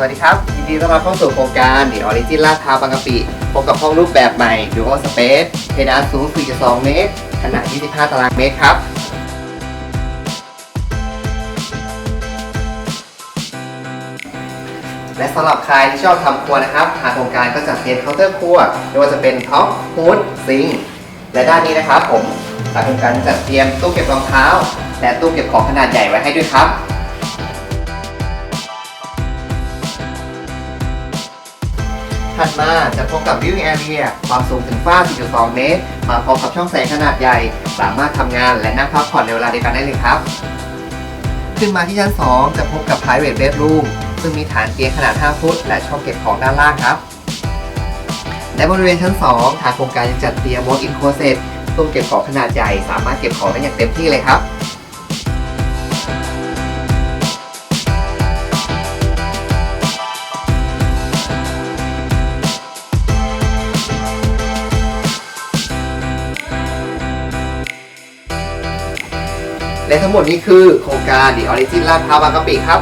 สวัสดีครับ ยินดีต้อนรับเข้าสู่โครงการ The Origin ลาดพร้าวบางกะปิพบกับห้องรูปแบบใหม่ Duo Space เพดานสูง 4.2 เมตร ขนาด 25 ตารางเมตรครับ และสำหรับใครที่ชอบทำครัวนะครับ ทางโครงการก็จะเตรียมเคาน์เตอร์ครัวไม่ว่าจะเป็นท็อปฮูดซิงและด้านนี้นะครับผมทางโครงการจัดเตรียมตู้เก็บรองเท้า และตู้เก็บของขนาดใหญ่ไว้ให้ด้วยครับ มา จะพบกับ Viewing Area ความสูงถึงฟ้า 4.2 เมตร มาพร้อมกับช่องแสงขนาดใหญ่ สามารถทำงานและนั่งพักผ่อนในเวลาเดียวกันได้เลยครับ ขึ้นมาที่ชั้น 2 จะพบกับ Private Bedroom ซึ่งมีฐานเตียงขนาด 5 ฟุต และช่องเก็บของด้านล่างครับ และบริเวณชั้น 2 ทางโครงการยังจัดเตรียม Walk-in Closet ตู้เก็บของขนาดใหญ่ สามารถเก็บของได้อย่างเต็มที่เลยครับ และทั้งหมดนี้คือโครงการ The Origin ลาดพร้าวบางกะปิครับ